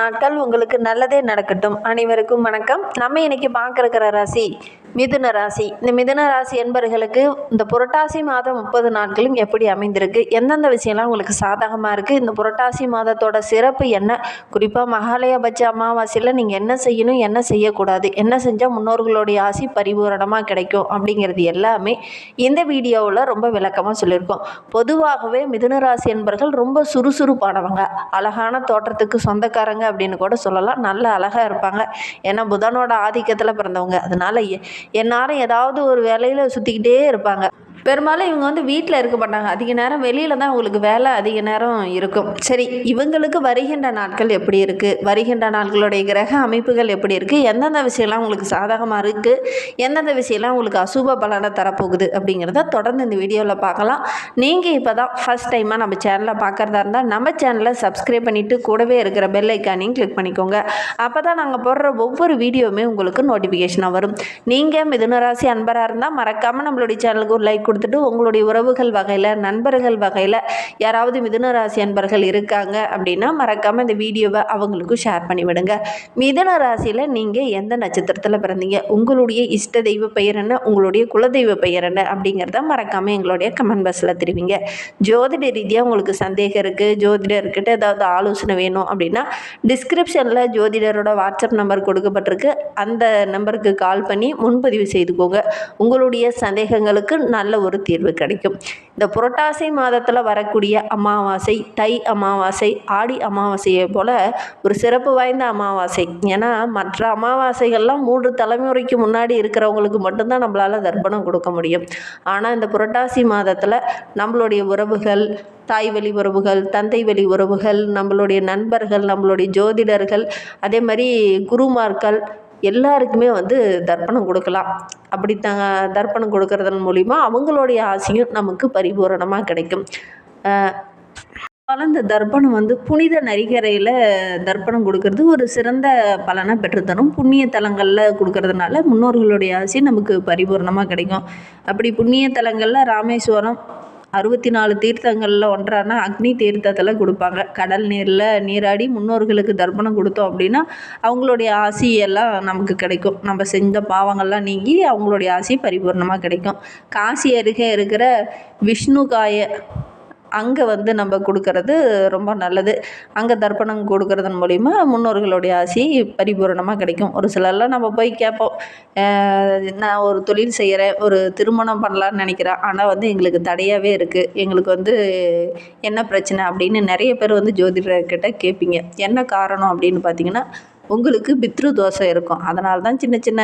நாட்கள் உங்களுக்கு நல்லதே நடக்கட்டும். அனைவருக்கும் வணக்கம். நம்ம இன்னைக்கு பார்க்குற ராசி மிதுன ராசி. இந்த மிதுன ராசி என்பர்களுக்கு இந்த புரட்டாசி மாதம் முப்பது நாட்களும் எப்படி அமைந்திருக்கு? எந்தெந்த விஷயம்லாம் உங்களுக்கு சாதகமாக இருக்குது இந்த புரட்டாசி மாதத்தோட சிறப்பு என்ன? குறிப்பாக மகாலயபட்ச அமாவாசையில் நீங்கள் என்ன செய்யணும் என்ன செய்யக்கூடாது என்ன செஞ்சால் முன்னோர்களுடைய ஆசி பரிபூரணமாக கிடைக்கும் அப்படிங்கிறது எல்லாமே இந்த வீடியோவில் ரொம்ப விளக்கமாக சொல்லியிருக்கோம். பொதுவாகவே மிதுன ராசி என்பர்கள் ரொம்ப சுறுசுறுப்பானவங்க. அழகான தோற்றத்துக்கு சொந்தக்காரங்க அப்படின்னு கூட சொல்லலாம். நல்ல அழகாக இருப்பாங்க. ஏன்னா புதனோட ஆதிக்கத்தில் பிறந்தவங்க. அதனால் எ- எந்நேரம் ஏதாவது ஒரு வேலையில் சுற்றிக்கிட்டே இருப்பாங்க. பெரும்பாலும் இவங்க வந்து வீட்டில் இருக்க மாட்டாங்க. அதிக நேரம் வெளியில் தான் அவங்களுக்கு வேலை அதிக நேரம் இருக்கும். சரி இவங்களுக்கு வருகின்ற நாட்கள் எப்படி இருக்குது வருகின்ற நாட்களுடைய கிரக அமைப்புகள் எப்படி இருக்குது எந்தெந்த விஷயம்லாம் உங்களுக்கு சாதகமாக இருக்குது எந்தெந்த விஷயம்லாம் உங்களுக்கு அசுப பலனை தரப்போகுது அப்படிங்கிறத தொடர்ந்து இந்த வீடியோவில் பார்க்கலாம். நீங்கள் இப்போ தான் ஃபஸ்ட் டைமாக நம்ம சேனலை பார்க்குறதா இருந்தால் நம்ம சேனலை சப்ஸ்கிரைப் பண்ணிவிட்டு கூடவே இருக்கிற பெல் ஐக்கானையும் கிளிக் பண்ணிக்கோங்க. அப்போ தான் நாங்கள் போடுற ஒவ்வொரு வீடியோவுமே உங்களுக்கு நோட்டிஃபிகேஷனாக வரும். நீங்கள் மிதுனராசி அன்பராக இருந்தால் மறக்காமல் நம்மளுடைய சேனலுக்கு ஒரு லைக் கொடுத்துட்டு உங்களுடைய உறவுகள் வகையில் நண்பர்கள் வகையில் யாராவது மிதுனராசி அன்பர்கள் இருக்காங்க அப்படின்னா மறக்காமல் இந்த வீடியோவை அவங்களுக்கும் ஷேர் பண்ணி விடுங்க. மிதுன ராசியில் நீங்கள் எந்த நட்சத்திரத்தில் பிறந்தீங்க? உங்களுடைய இஷ்ட தெய்வ பெயர் என்ன? உங்களுடைய குலதெய்வ பெயர் என்ன? அப்படிங்கிறத மறக்காமல் எங்களுடைய கமெண்ட் பாக்ஸில் தெரிவிங்க. ஜோதிட ரீதியாக உங்களுக்கு சந்தேகம் இருக்குது ஜோதிடர்கிட்ட ஏதாவது ஆலோசனை வேணும் அப்படின்னா டிஸ்கிரிப்ஷனில் ஜோதிடரோட வாட்ஸ்அப் நம்பர் கொடுக்கப்பட்டிருக்கு. அந்த நம்பருக்கு கால் பண்ணி முன்பதிவு செய்துக்கோங்க உங்களுடைய சந்தேகங்களுக்கு நல்ல ஒரு தீர்வு கிடைக்கும். இந்த புரட்டாசி மாதத்தில் வரக்கூடிய அமாவாசை தை அமாவாசை ஆடி அமாவாசையை போல் ஒரு சிறப்பு வாய்ந்த அமாவாசை. ஏன்னா மற்ற அமாவாசைகள்லாம் மூன்று தலைமுறைக்கு முன்னாடி இருக்கிறவங்களுக்கு மட்டும்தான் நம்மளால் தர்ப்பணம் கொடுக்க முடியும். ஆனால் இந்த புரட்டாசி மாதத்தில் நம்மளுடைய உறவுகள் தாய் வழி உறவுகள் தந்தை வழி உறவுகள் நம்மளுடைய நண்பர்கள் நம்மளுடைய ஜோதிடர்கள் அதே மாதிரி குருமார்கள் எல்லாருக்குமே வந்து தர்ப்பணம் கொடுக்கலாம். அப்படி த தர்ப்பணம் கொடுக்கறதன் மூலிமா அவங்களுடைய ஆசையும் நமக்கு பரிபூரணமாக கிடைக்கும். அஹ் இந்த தர்ப்பணம் வந்து புனித நரிகரையில் தர்ப்பணம் கொடுக்கறது ஒரு சிறந்த பலனை பெற்றுத்தரும். புண்ணிய தலங்களில் கொடுக்கறதுனால முன்னோர்களுடைய ஆசை நமக்கு பரிபூரணமாக கிடைக்கும். அப்படி புண்ணிய தலங்களில் ராமேஸ்வரம் அறுபத்தி நாலு தீர்த்தங்களில் ஒன்றான அக்னி தீர்த்தத்தில் கொடுப்பாங்க. கடல் நீரில் நீராடி முன்னோர்களுக்கு தர்ப்பணம் கொடுத்தோம் அப்படின்னா அவங்களுடைய ஆசையெல்லாம் நமக்கு கிடைக்கும். நம்ம செஞ்ச பாவங்கள்லாம் நீங்கி அவங்களுடைய ஆசி பரிபூர்ணமாக கிடைக்கும். காசி அருகே இருக்கிற விஷ்ணுகாய அங்கே வந்து நம்ம கொடுக்கறது ரொம்ப நல்லது. அங்கே தர்ப்பணம் கொடுக்கறதன் மூலிமா முன்னோர்களுடைய ஆசி பரிபூரணமாக கிடைக்கும். ஒரு சிலர்லாம் நம்ம போய் கேட்போம். நான் ஒரு தொழில் செய்கிறேன் ஒரு திருமணம் பண்ணலான்னு நினைக்கிறேன். ஆனால் வந்து எங்களுக்கு தடையாகவே இருக்குது எங்களுக்கு வந்து என்ன பிரச்சனை? அப்படின்னு நிறைய பேர் வந்து ஜோதிடர்கிட்ட கேட்பீங்க. என்ன காரணம்? அப்படின்னு பார்த்தீங்கன்னா உங்களுக்கு பித்ரு தோஷம் இருக்கும். அதனால தான் சின்ன சின்ன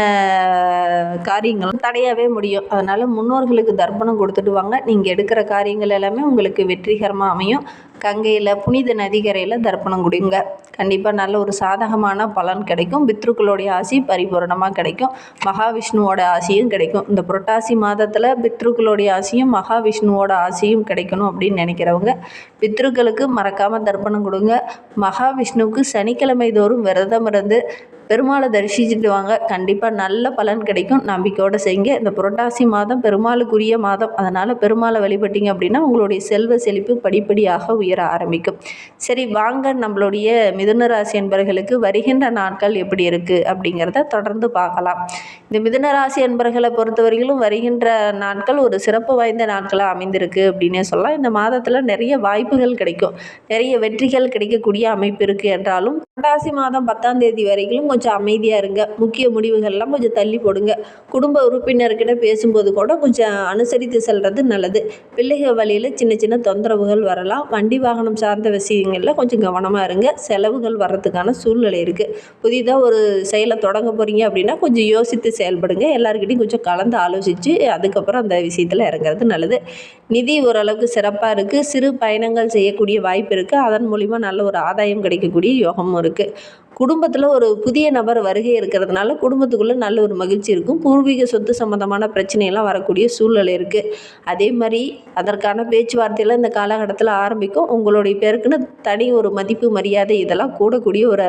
காரியங்களும் தடையாகவே முடியும். அதனால் முன்னோர்களுக்கு தர்ப்பணம் கொடுத்துட்டு வாங்க நீங்கள் எடுக்கிற காரியங்கள் எல்லாமே உங்களுக்கு வெற்றிகரமாக அமையும். கங்கையில் புனித நதிக்கரையில் தர்ப்பணம் கொடுங்க. கண்டிப்பாக நல்ல ஒரு சாதகமான பலன் கிடைக்கும். பித்ருக்களுடைய ஆசி பரிபூரணமாக கிடைக்கும். மகாவிஷ்ணுவோட ஆசியும் கிடைக்கும். இந்த புரட்டாசி மாதத்தில் பித்ருக்களுடைய ஆசியும் மகாவிஷ்ணுவோட ஆசியும் கிடைக்கணும் அப்படின்னு நினைக்கிறவங்க பித்ருக்களுக்கு மறக்காமல் தர்ப்பணம் கொடுங்க. மகாவிஷ்ணுவுக்கு சனிக்கிழமை தோறும் விரதம் இருந்து பெருமாளை தரிசிச்சுட்டு வாங்க கண்டிப்பாக நல்ல பலன் கிடைக்கும். நம்பிக்கையோடு செய்யுங்க. இந்த புரட்டாசி மாதம் பெருமாளுக்குரிய மாதம். அதனால் பெருமாளை வழிபட்டீங்க அப்படின்னா உங்களுடைய செல்வ செழிப்பு படிப்படியாக உயர ஆரம்பிக்கும். சரி வாங்க. நம்மளுடைய மிதுன ராசி என்பர்களுக்கு வருகின்ற நாட்கள் எப்படி இருக்குது அப்படிங்கிறத தொடர்ந்து பார்க்கலாம். இந்த மிதுன அன்பர்களை என்பர்களை பொறுத்தவரையிலும் வருகின்ற நாட்கள் ஒரு சிறப்பு வாய்ந்த நாட்களாக அமைந்திருக்கு அப்படின்னே சொல்லலாம். இந்த மாதத்தில் நிறைய வாய்ப்புகள் கிடைக்கும். நிறைய வெற்றிகள் கிடைக்கக்கூடிய அமைப்பு இருக்குது என்றாலும் புரட்டாசி மாதம் பத்தாம் தேதி வரைக்கும் கொஞ்சம் அமைதியாக இருங்க. முக்கிய முடிவுகள்லாம் கொஞ்சம் தள்ளி போடுங்க. குடும்ப உறுப்பினர்கிட்ட பேசும்போது கூட கொஞ்சம் அனுசரித்து செல்வது நல்லது. பிள்ளைகள் வழியில் சின்ன சின்ன தொந்தரவுகள் வரலாம். வண்டி வாகனம் சார்ந்த விஷயங்களில் கொஞ்சம் கவனமாக இருங்க. செலவுகள் வர்றதுக்கான சூழ்நிலை இருக்குது புதிதாக ஒரு செயலை தொடங்க போகிறீங்க அப்படின்னா கொஞ்சம் யோசித்து செயல்படுங்க. எல்லாருக்கிட்டையும் கொஞ்சம் கலந்து ஆலோசித்து அதுக்கப்புறம் அந்த விஷயத்தில் இறங்குறது நல்லது. நிதி ஓரளவுக்கு சிறப்பாக இருக்குது சிறு பயணங்கள் செய்யக்கூடிய வாய்ப்பு இருக்குது அதன் மூலிமா நல்ல ஒரு ஆதாயம் கிடைக்கக்கூடிய யோகமும் இருக்குது குடும்பத்தில் ஒரு புதிய நபர் வருகை இருக்கிறதுனால குடும்பத்துக்குள்ளே நல்ல ஒரு மகிழ்ச்சி இருக்கும். பூர்வீக சொத்து சம்மந்தமான பிரச்சனையெல்லாம் வரக்கூடிய சூழ்நிலை இருக்குது அதே மாதிரி அதற்கான பேச்சுவார்த்தையெல்லாம் இந்த காலகட்டத்தில் ஆரம்பிக்கும். உங்களுடைய பேருக்குன்னு தனி ஒரு மதிப்பு மரியாதை இதெல்லாம் கூடக்கூடிய ஒரு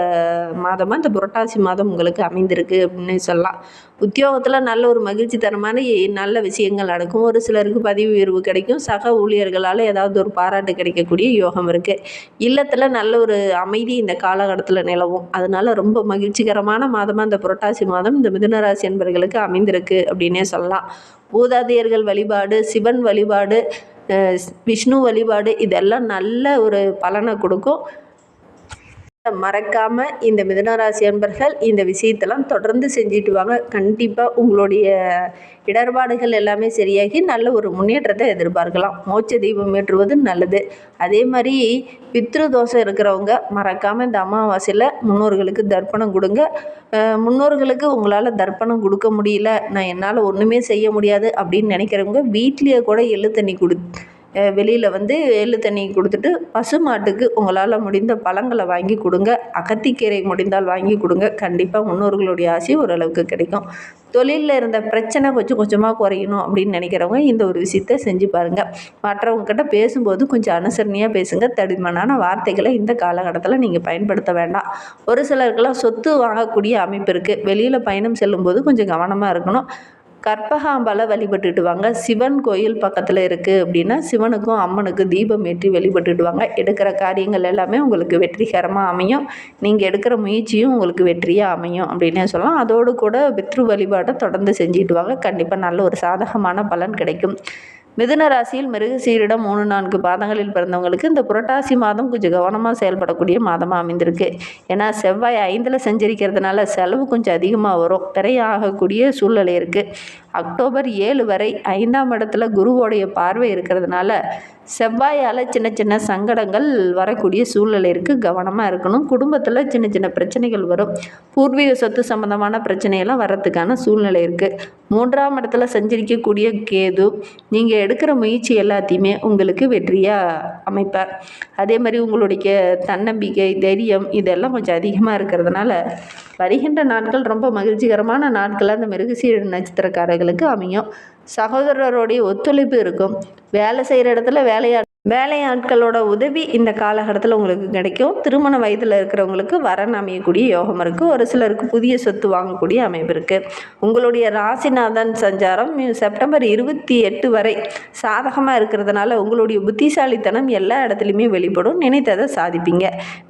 மாதமாக இந்த புரட்டாசி மாதம் உங்களுக்கு அமைந்திருக்கு அப்படின்னு சொல்லலாம். உத்தியோகத்தில் நல்ல ஒரு மகிழ்ச்சி தரமான நல்ல விஷயங்கள் நடக்கும். ஒரு சிலருக்கு பதவி உயர்வு கிடைக்கும். சக ஊழியர்களால் ஏதாவது ஒரு பாராட்டு கிடைக்கக்கூடிய யோகம் இருக்குது இல்லத்தில் நல்ல ஒரு அமைதி இந்த காலகட்டத்தில் நிலவும். அதனால் ரொம்ப மகிழ்ச்சிகரமான மாதமாக இந்த புரட்டாசி மாதம் இந்த மிதுனராசி என்பர்களுக்கு அமைந்திருக்கு அப்படின்னே சொல்லலாம். பூதாதையர்கள் வழிபாடு சிவன் வழிபாடு விஷ்ணு வழிபாடு இதெல்லாம் நல்ல ஒரு பலனை கொடுக்கும். மறக்காம இந்த மிதனராசி அன்பர்கள் இந்த விஷயத்தெல்லாம் தொடர்ந்து செஞ்சுட்டு வாங்க. கண்டிப்பாக உங்களுடைய இடர்பாடுகள் எல்லாமே சரியாகி நல்ல ஒரு முன்னேற்றத்தை எதிர்பார்க்கலாம். மோட்ச தீபம் ஏற்றுவது நல்லது. அதே மாதிரி பித்ரு தோஷம் இருக்கிறவங்க மறக்காமல் இந்த அமாவாசையில் முன்னோர்களுக்கு தர்ப்பணம் கொடுங்க. முன்னோர்களுக்கு உங்களால் தர்ப்பணம் கொடுக்க முடியல. நான் என்னால் ஒன்றுமே செய்ய முடியாது அப்படின்னு நினைக்கிறவங்க வீட்லேயே கூட எள்ளு தண்ணி கொடு வெளியில் வந்து எள்ளு தண்ணி கொடுத்துட்டு பசு மாட்டுக்கு உங்களால் முடிந்த பழங்களை வாங்கி கொடுங்க. அகத்திக்கீரை முடிந்தால் வாங்கி கொடுங்க. கண்டிப்பாக முன்னோர்களுடைய ஆசை ஓரளவுக்கு கிடைக்கும். தொழிலில் இருந்த பிரச்சனை கொஞ்சம் கொஞ்சமாக குறையணும் அப்படின்னு நினைக்கிறவங்க இந்த ஒரு விஷயத்த செஞ்சு பாருங்கள் மற்றவங்கக்கிட்ட பேசும்போது கொஞ்சம் அனுசரணையாக பேசுங்க. தடிமனான வார்த்தைகளை இந்த காலகட்டத்தில் நீங்கள் பயன்படுத்த வேண்டாம். ஒரு சிலருக்கெல்லாம் சொத்து வாங்கக்கூடிய அமைப்பு இருக்குது வெளியில் பயணம் செல்லும்போது கொஞ்சம் கவனமாக இருக்கணும். கற்பகாம்பால வழிபட்டுடுவாங்க சிவன் கோயில் பக்கத்தில் இருக்குது அப்படின்னா சிவனுக்கும் அம்மனுக்கும் தீபம் ஏற்றி வழிபட்டுடுவாங்க எடுக்கிற காரியங்கள் எல்லாமே உங்களுக்கு வெற்றிகரமாக அமையும். நீங்கள் எடுக்கிற முயற்சியும் உங்களுக்கு வெற்றியாக அமையும் அப்படின்னே சொல்லலாம். அதோடு கூட பித்ரு வழிபாட்டை தொடர்ந்து செஞ்சுட்டு வாங்க கண்டிப்பாக நல்ல ஒரு சாதகமான பலன் கிடைக்கும். மிதுன ராசியில் மிருகசீரிடம் மூணு நான்கு பாதங்களில் பிறந்தவங்களுக்கு இந்த புரட்டாசி மாதம் கொஞ்சம் கவனமாக செயல்படக்கூடிய மாதமாக அமைந்திருக்கு. ஏன்னா செவ்வாய் ஐந்தில் செஞ்சரிக்கிறதுனால செலவு கொஞ்சம் அதிகமாக வரும். விரையாகக்கூடிய சூழ்நிலை இருக்குது அக்டோபர் ஏழு வரை ஐந்தாம் இடத்துல குருவோடைய பார்வை இருக்கிறதுனால செவ்வாயால் சின்ன சின்ன சங்கடங்கள் வரக்கூடிய சூழ்நிலை இருக்குது கவனமாக இருக்கணும். குடும்பத்தில் சின்ன சின்ன பிரச்சனைகள் வரும். பூர்வீக சொத்து சம்மந்தமான பிரச்சனையெல்லாம் வரத்துக்கான சூழ்நிலை இருக்குது மூன்றாம் இடத்துல சஞ்சரிக்கக்கூடிய கேது நீங்கள் எடுக்கிற முயற்சி எல்லாத்தையுமே உங்களுக்கு வெற்றியாக அமைப்பார். அதே மாதிரி உங்களுடைய தன்னம்பிக்கை தைரியம் இதெல்லாம் கொஞ்சம் அதிகமாக இருக்கிறதுனால வருகின்ற நாட்கள் ரொம்ப மகிழ்ச்சிகரமான நாட்களாக அந்த மிருகசீர நட்சத்திரக்காரர்களுக்கு அமையும். சகோதரருடைய ஒத்துழைப்பு இருக்கும். வேலை செய்கிற இடத்துல வேலையா வேலையாட்களோட உதவி இந்த காலகட்டத்தில் உங்களுக்கு கிடைக்கும். திருமண வயதில் இருக்கிறவங்களுக்கு வரன் அமையக்கூடிய யோகம் இருக்குது ஒரு சிலருக்கு புதிய சொத்து வாங்கக்கூடிய அமைப்பு இருக்குது உங்களுடைய ராசிநாதன் சஞ்சாரம் செப்டம்பர் இருபத்தி எட்டு வரை சாதகமாக இருக்கிறதுனால உங்களுடைய புத்திசாலித்தனம் எல்லா இடத்துலையுமே வெளிப்படும். நினைத்ததை சாதிப்பீங்க.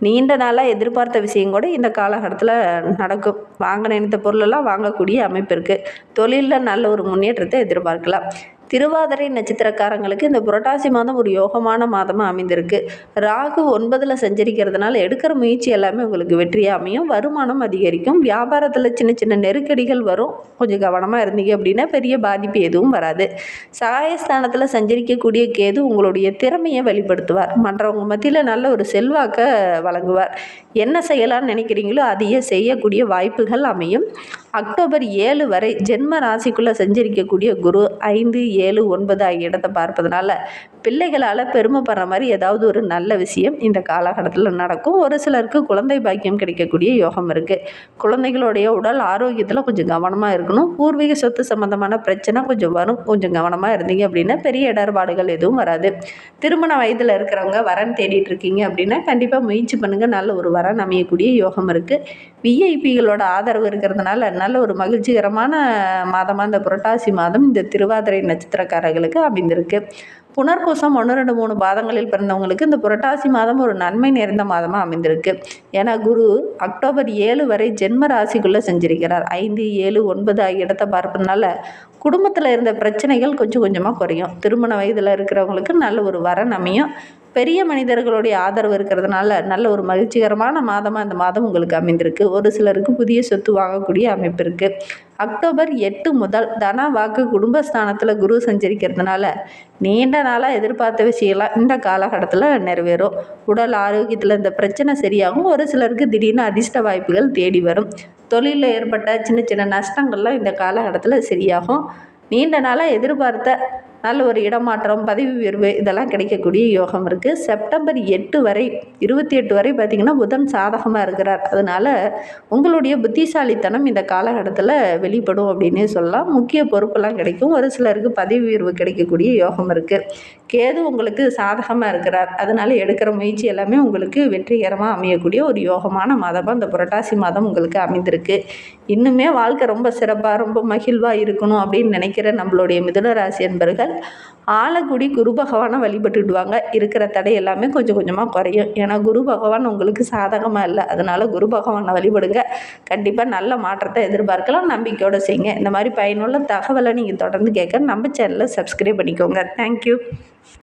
நீண்ட நாளாக எதிர்பார்த்த விஷயம் கூட இந்த காலகட்டத்தில் நடக்கும். வாங்க நினைத்த பொருளெல்லாம் வாங்கக்கூடிய அமைப்பு இருக்குது தொழிலில் நல்ல ஒரு முன்னேற்றத்தை எதிர்பார்க்கலாம். திருவாதிரை நட்சத்திரக்காரங்களுக்கு இந்த புரட்டாசி மாதம் ஒரு யோகமான மாதமாக அமைந்திருக்கு. ராகு ஒன்பதில் சஞ்சரிக்கிறதுனால எடுக்கிற முயற்சி எல்லாமே உங்களுக்கு வெற்றியாக அமையும். வருமானம் அதிகரிக்கும். வியாபாரத்தில் சின்ன சின்ன நெருக்கடிகள் வரும். கொஞ்சம் கவனமாக இருந்தீங்க அப்படின்னா பெரிய பாதிப்பு எதுவும் வராது. சகாயஸ்தானத்தில் சஞ்சரிக்கக்கூடிய கேது உங்களுடைய திறமையை வெளிப்படுத்துவார். மற்றவங்க மத்தியில் நல்ல ஒரு செல்வாக்கை வழங்குவார். என்ன செய்யலாம்னு நினைக்கிறீங்களோ அதையே செய்யக்கூடிய வாய்ப்புகள் அமையும். அக்டோபர் ஏழு வரை ஜென்ம ராசிக்குள்ளே சஞ்சரிக்கக்கூடிய குரு ஐந்து ஏழு ஒன்பது ஆகிய இடத்தை பார்ப்பதனால பிள்ளைகளால் பெருமைப்படுற மாதிரி ஏதாவது ஒரு நல்ல விஷயம் இந்த காலகட்டத்தில் நடக்கும். ஒரு சிலருக்கு குழந்தை பாக்கியம் கிடைக்கக்கூடிய யோகம் இருக்குது குழந்தைகளுடைய உடல் ஆரோக்கியத்தில் கொஞ்சம் கவனமாக இருக்கணும். பூர்வீக சொத்து சம்மந்தமான பிரச்சனை கொஞ்சம் வரும். கொஞ்சம் கவனமாக இருந்தீங்க அப்படின்னா பெரிய இடர்பாடுகள் எதுவும் வராது. திருமண வயதில் இருக்கிறவங்க வரன் தேடிட்டு இருக்கீங்க அப்படின்னா கண்டிப்பாக முயற்சி பண்ணுங்கள் நல்ல ஒரு வரன் அமையக்கூடிய யோகம் இருக்குது விஐபிகளோட ஆதரவு இருக்கிறதுனால நல்ல ஒரு மகிழ்ச்சிகரமான மாதமாக இந்த புரட்டாசி மாதம் இந்த திருவாதிரை நட்சத்திரக்காரர்களுக்கு அமைந்திருக்கு. புனர்பூசம் ஒன்று ரெண்டு மூணு பாதங்களில் பிறந்தவங்களுக்கு இந்த புரட்டாசி மாதம் ஒரு நன்மை நிறைந்த மாதமாக அமைந்திருக்கு. ஏன்னா குரு அக்டோபர் ஏழு வரை ஜென்ம ராசிக்குள்ளே செஞ்சிருக்கிறார். ஐந்து ஏழு ஒன்பது ஆகிய இடத்தை பார்ப்பதுனால குடும்பத்தில் இருந்த பிரச்சனைகள் கொஞ்சம் கொஞ்சமாக குறையும். திருமண வயதில் இருக்கிறவங்களுக்கு நல்ல ஒரு வரன் அமையும். பெரிய மனிதர்களுடைய ஆதரவு இருக்கிறதுனால நல்ல ஒரு மகிழ்ச்சிகரமான மாதமாக இந்த மாதம் உங்களுக்கு அமைந்திருக்கு. ஒரு சிலருக்கு புதிய சொத்து வாங்கக்கூடிய அமைப்பு இருக்குது அக்டோபர் எட்டு முதல் தன வாக்கு குடும்பஸ்தானத்தில் குரு சஞ்சரிக்கிறதுனால நீண்ட நாளாக எதிர்பார்த்த விஷயம்லாம் இந்த காலகட்டத்தில் நிறைவேறும். உடல் ஆரோக்கியத்தில் இந்த பிரச்சனை சரியாகும். ஒரு சிலருக்கு திடீர்னு அதிர்ஷ்ட வாய்ப்புகள் தேடி வரும். தொழிலில் ஏற்பட்ட சின்ன சின்ன நஷ்டங்கள்லாம் இந்த காலகட்டத்தில் சரியாகும். நீண்ட நாளாக எதிர்பார்த்த நல்ல ஒரு இடமாற்றம் பதவி உயர்வு இதெல்லாம் கிடைக்கக்கூடிய யோகம் இருக்குது செப்டம்பர் எட்டு வரை இருபத்தி எட்டு வரை பார்த்திங்கன்னா புதன் சாதகமாக இருக்கிறார். அதனால் உங்களுடைய புத்திசாலித்தனம் இந்த காலகட்டத்தில் வெளிப்படும் அப்படின்னே சொல்லலாம். முக்கிய பொறுப்பெல்லாம் கிடைக்கும். ஒரு சிலருக்கு பதவி உயர்வு கிடைக்கக்கூடிய யோகம் இருக்குது கேது உங்களுக்கு சாதகமாக இருக்கிறார். அதனால் எடுக்கிற முயற்சி எல்லாமே உங்களுக்கு வெற்றிகரமாக அமையக்கூடிய ஒரு யோகமான மாதமாக இந்த புரட்டாசி மாதம் உங்களுக்கு அமைந்திருக்கு. இன்னுமே வாழ்க்கை ரொம்ப சிறப்பாக ரொம்ப மகிழ்வாக இருக்கணும் அப்படின்னு நினைக்கிற நம்மளுடைய மிதுன ராசி என்பர்கள் ஆலக்குடி குரு பகவானை வழிபட்டுடுவாங்க இருக்கிற தடை எல்லாமே கொஞ்சம் கொஞ்சமாக குறையும். ஏன்னா குரு பகவான் உங்களுக்கு சாதகமாக இல்லை. அதனால் குரு பகவானை வழிபடுங்க. கண்டிப்பாக நல்ல மாற்றத்தை எதிர்பார்க்கலாம். நம்பிக்கையோடு செய்யுங்க. இந்த மாதிரி பயனுள்ள தகவலை நீங்கள் தொடர்ந்து கேட்க நம்ம சேனலை சப்ஸ்கிரைப் பண்ணிக்கோங்க. தேங்க்யூ